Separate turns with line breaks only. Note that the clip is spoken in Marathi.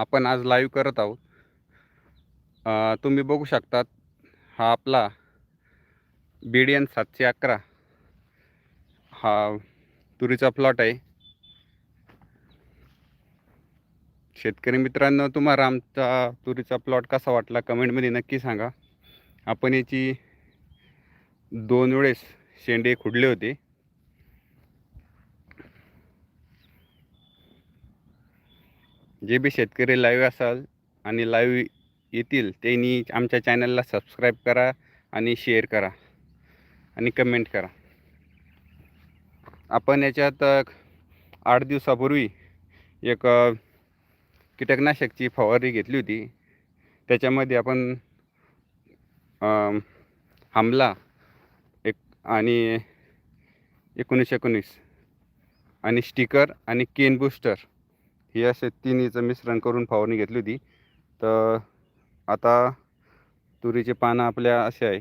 आपण आज लाईव्ह करत आहोत. तुम्ही बघू शकतात हा आपला बी डी एन सातशे अकरा हा तुरीचा प्लॉट आहे. शेतकरी मित्रांनो तुम्हाला आमचा तुरीचा प्लॉट कसा वाटला कमेंटमध्ये नक्की सांगा. आपण याची दोन वेळेस शेंडे खुडले होते. जे बी शेतकरी लाईव्ह असाल आणि लाईव्ह येतील त्यांनी आमच्या चॅनलला सबस्क्राईब करा आणि शेअर करा आणि कमेंट करा. आपण याच्यात आठ दिवसापूर्वी एक कीटकनाशकची फवारणी घेतली होती. त्याच्यामध्ये आपण हमला एक आणि एकोणीस एकोणीस आणि स्टिकर आणि केन बूस्टर हे असे तिन्हीचं मिश्रण करून फवारणी घेतली होती. तर आता तुरीचे पानं आपल्या असे आहे.